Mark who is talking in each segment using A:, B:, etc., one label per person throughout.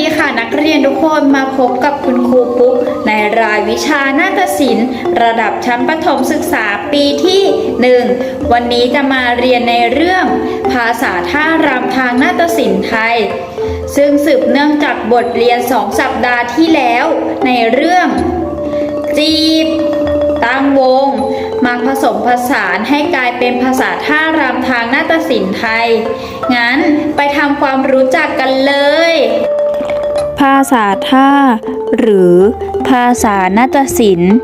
A: ดีค่ะนักเรียนทุกคนมาพบกับคุณครูปุ๊กในรายวิชานาฏศิลป์ ระดับชั้นประถมศึกษาปีที่ 1 วันนี้จะมาเรียนในเรื่อง ภาษาท่ารำทางนาฏศิลป์ไทย ซึ่งสืบเนื่องจากบทเรียนสองสัปดาห์ที่แล้ว ในเรื่อง จีบ ตั้งวง มาผสมผสานให้กลายเป็นภาษาท่ารำทางนาฏศิลป์ไทย งั้นไปทำความรู้จักกันเลย ภาษาท่า หรือภาษานาฏศิลป์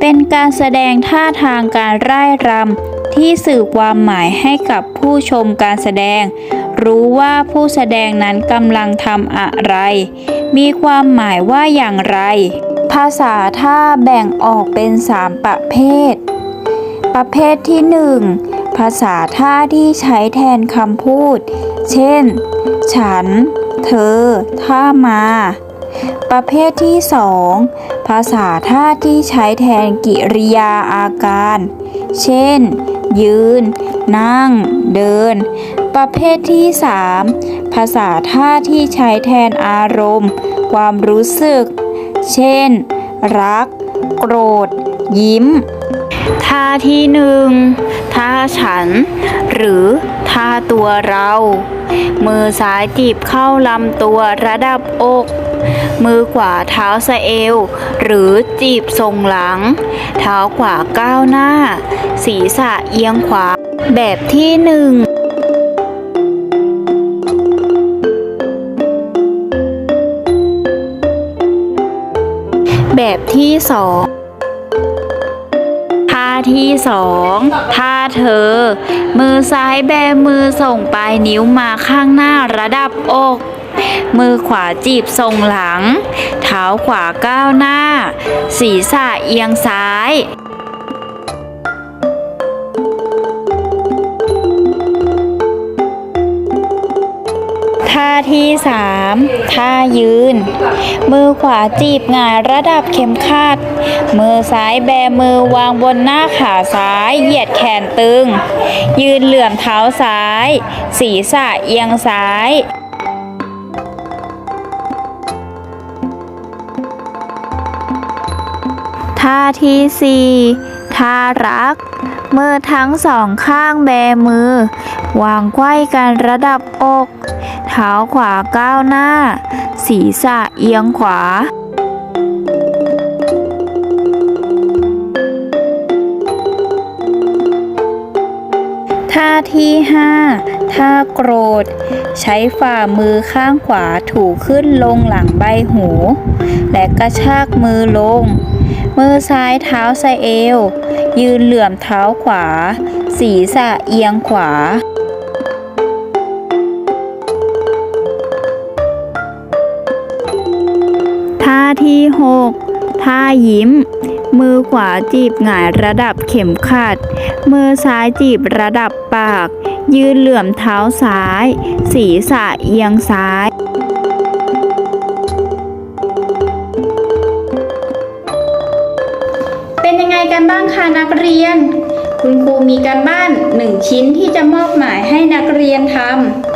A: เป็นการแสดงท่าทางการร่ายรำที่สื่อความหมายให้กับผู้ชมการแสดง รู้ว่าผู้แสดงนั้นกำลังทำอะไร มีความหมายว่าอย่างไร ภาษาท่าแบ่งออกเป็น 3 ประเภท ประเภทที่ 1 ภาษาท่าที่ใช้แทนคำพูด เช่น ฉัน เธอ ท่ามา ประเภทที่ 2 ภาษาท่าที่ใช้แทนกิริยาอาการ เช่น ยืน นั่ง เดิน ประเภทที่ 3 ภาษาท่าที่ใช้แทนอารมณ์ ความรู้สึก เช่น รัก โกรธ ยิ้ม ท่าที่หนึ่งท่าฉัน หรือท่าตัวเรา มือซ้ายจีบเข้าลำตัวระดับอก มือขวาเท้าสะเอว หรือจีบทรงหลัง เท้าขวาก้าวหน้า ศีรษะเอียงขวา แบบที่หนึ่งแบบที่สอง ท่าที่สองถ้าเธอ มือซ้ายแบมือส่งปลายนิ้วมาข้างหน้าระดับอก มือขวาจีบทรงหลัง เท้าขวาก้าวหน้า ศีรษะเอียงซ้าย ท่าที่สามท่ายืน มือขวาจีบหงายระดับเข็มขัด มือซ้ายแบมือวางบนหน้าขาซ้าย เหยียดแขนตึง ยืนเหลื่อมเท้าซ้าย ศีรษะเอียงซ้ายท่าที่สี่ท่ารัก มือทั้งสองข้างแบมือ วางไขว้กันระดับอก เท้าขวาก้าวหน้า ศีรษะเอียงขวา ท่าที่ห้าท่าโกรธ ใช้ฝ่ามือข้างขวาถูขึ้นลงหลังใบหู และกระชากมือลง มือซ้ายเท้าสะเอว ยืนเหลื่อมเท้าขวา ศีรษะเอียงขวา ท่าที่หกท่ายิ้ม มือขวาจีบหงายระดับเข็มขัด มือซ้ายจีบระดับปาก ยืนเหลื่อมเท้าซ้าย ศีรษะเอียงซ้ายเป็นยังไงกันบ้างคะนักเรียน คุณครูมีการบ้านหนึ่งชิ้นที่จะมอบหมายให้นักเรียนทำ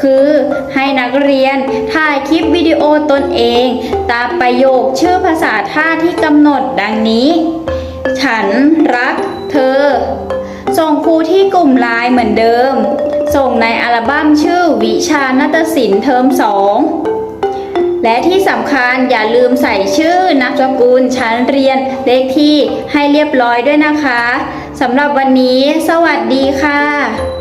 A: คือให้นักเรียนถ่ายคลิปวิดีโอตนเอง ตามประโยคชื่อภาษาท่าที่กำหนดดังนี้ ฉันรักเธอ ส่งครูที่กลุ่มไลน์เหมือนเดิม ส่งในอัลบั้มชื่อวิชานาฏศิลป์เทอมสองและที่สำคัญอย่าลืมใส่ชื่อนามสกุลชั้นเรียนเลขที่ให้เรียบร้อยด้วยนะคะสำหรับวันนี้ สวัสดีค่ะ